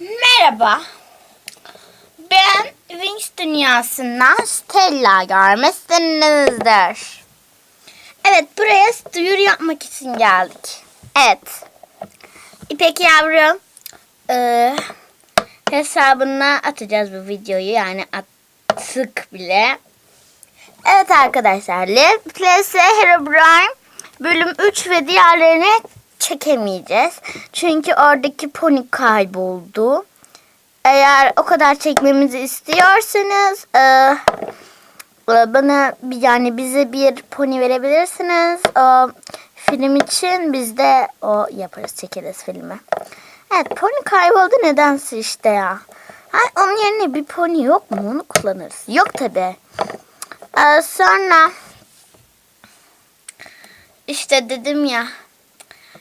Merhaba. Ben Wings dünyasından Stella görmüşsünüzdür. Evet buraya duyuru yapmak için geldik. Evet. İpek yavrum eee, hesabına atacağız bu videoyu yani attık bile. Evet arkadaşlar Let's Herobrine bölüm 3 ve diğerlerini çekemeyeceğiz. Çünkü oradaki pony kayboldu. Eğer o kadar çekmemizi istiyorsanız e, e, bana yani bize bir pony verebilirsiniz. O film için biz de o yaparız çekeriz filmi. Evet pony kayboldu nedense işte ya. Ha, onun yerine bir pony yok mu? Onu kullanırız. Yok tabi. Ee, sonra işte dedim ya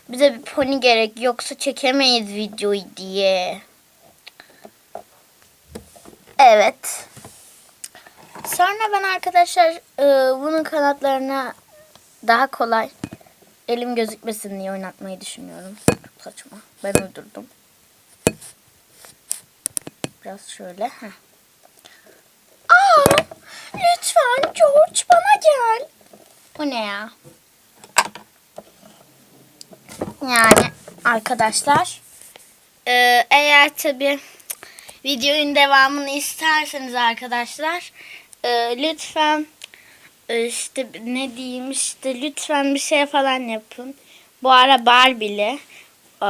bize bir pony gerek yoksa çekemeyiz videoyu diye. Evet. Sonra ben arkadaşlar e, bunun kanatlarına daha kolay elim gözükmesin diye oynatmayı düşünüyorum. Çok saçma. Ben uydurdum. Biraz şöyle. Heh. Aa, lütfen George bana gel. Bu ne ya? Yani arkadaşlar e, eğer tabi videonun devamını isterseniz arkadaşlar e, lütfen e, işte ne diyeyim işte lütfen bir şey falan yapın. Bu ara Barbie'li e,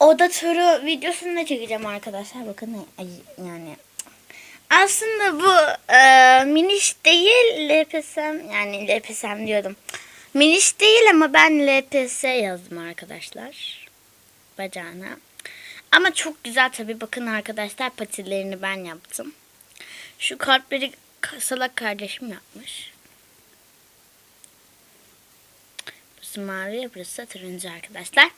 oda turu videosunu da çekeceğim arkadaşlar. Bakın yani aslında bu e, miniş değil LPSM yani LPSM diyordum. Miniş değil ama ben LPS yazdım arkadaşlar. Bacağına. Ama çok güzel tabi. Bakın arkadaşlar patilerini ben yaptım. Şu kalpleri salak kardeşim yapmış. Burası mavi, burası turuncu arkadaşlar.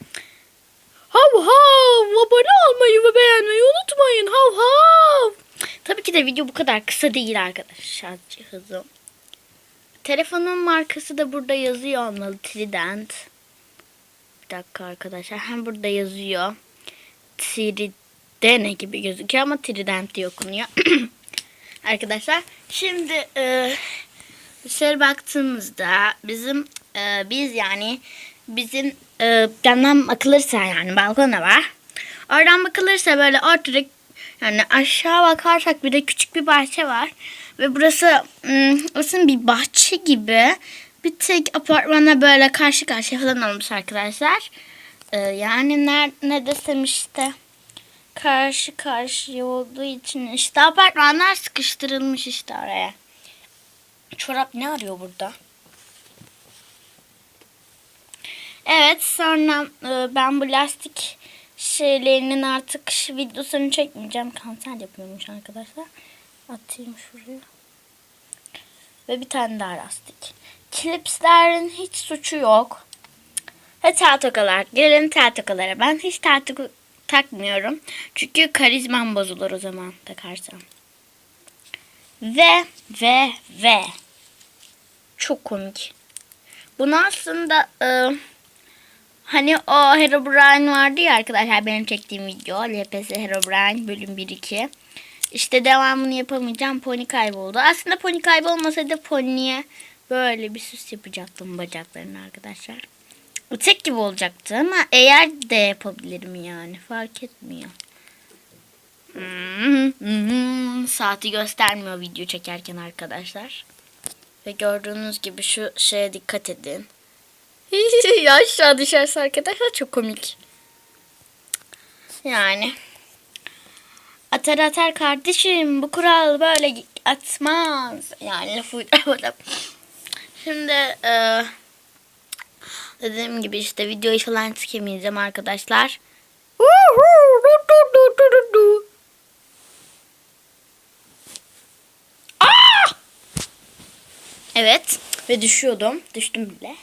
Hav hav! Abone olmayı ve beğenmeyi unutmayın. Hav hav! Tabii ki de video bu kadar kısa değil arkadaşlar. Hızlı. Telefonun markası da burada yazıyor olmalı. Trident. Bir dakika arkadaşlar. Hem burada yazıyor. Tridene gibi gözüküyor ama Trident diye okunuyor. arkadaşlar. Şimdi e, dışarı baktığımızda bizim e, biz yani bizim e, yandan bakılırsa yani balkona var. Oradan bakılırsa böyle ortada yani aşağı bakarsak bir de küçük bir bahçe var. Ve burası ım, aslında bir bahçe gibi. Bir tek apartmana böyle karşı karşıya falan olmuş arkadaşlar. Ee, yani ne, ne desem işte karşı karşıya olduğu için işte apartmanlar sıkıştırılmış işte oraya. Çorap ne arıyor burada? Evet sonra e, ben bu lastik şeylerinin artık videosunu çekmeyeceğim. Kanser yapıyormuş arkadaşlar. Atayım şuraya. Ve bir tane daha lastik. Klipslerin hiç suçu yok. Ve tel tokalar. Gelelim tel tokalara. Ben hiç tel takmıyorum. Çünkü karizmam bozulur o zaman takarsam. Ve ve ve çok komik. Bunu aslında ıı, Hani o Herobrine vardı ya arkadaşlar benim çektiğim video. LPS Herobrine bölüm 1-2. İşte devamını yapamayacağım. Pony kayboldu. Aslında pony kaybolmasaydı pony'e böyle bir süs yapacaktım bacaklarını arkadaşlar. Tek gibi olacaktı ama eğer de yapabilirim yani. Fark etmiyor. Saati göstermiyor video çekerken arkadaşlar. Ve gördüğünüz gibi şu şeye dikkat edin. ya aşağı düşerse arkadaşlar çok komik. Yani. Atar atar kardeşim bu kural böyle atmaz. Yani lafı uyduramadım. Şimdi e, dediğim gibi işte videoyu falan çekemeyeceğim arkadaşlar. Aa! Evet ve düşüyordum. Düştüm bile.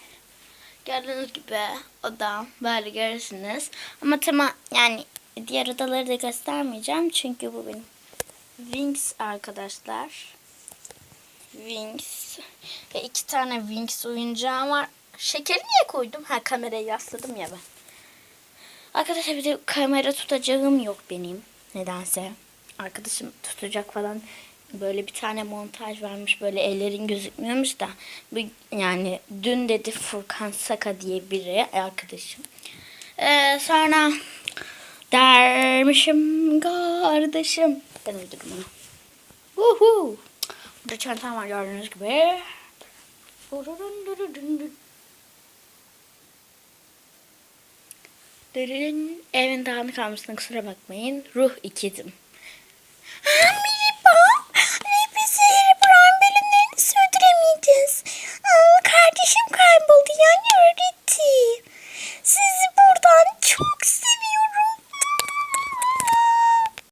Gördüğünüz gibi oda böyle görürsünüz. Ama tamam yani diğer odaları da göstermeyeceğim. Çünkü bu benim Wings arkadaşlar. Wings. Ve iki tane Wings oyuncağım var. Şekeri niye koydum? Ha kamerayı yasladım ya ben. Arkadaşlar bir de kamera tutacağım yok benim. Nedense. Arkadaşım tutacak falan. Böyle bir tane montaj varmış. Böyle ellerin gözükmüyormuş da. Yani dün dedi Furkan Saka diye biri arkadaşım. Ee, sonra dermişim kardeşim. Ben uydurdum onu. Woohoo. Burada çantam var gördüğünüz gibi. Evin dağınık kalmasına kusura bakmayın. Ruh ikidim. Amin.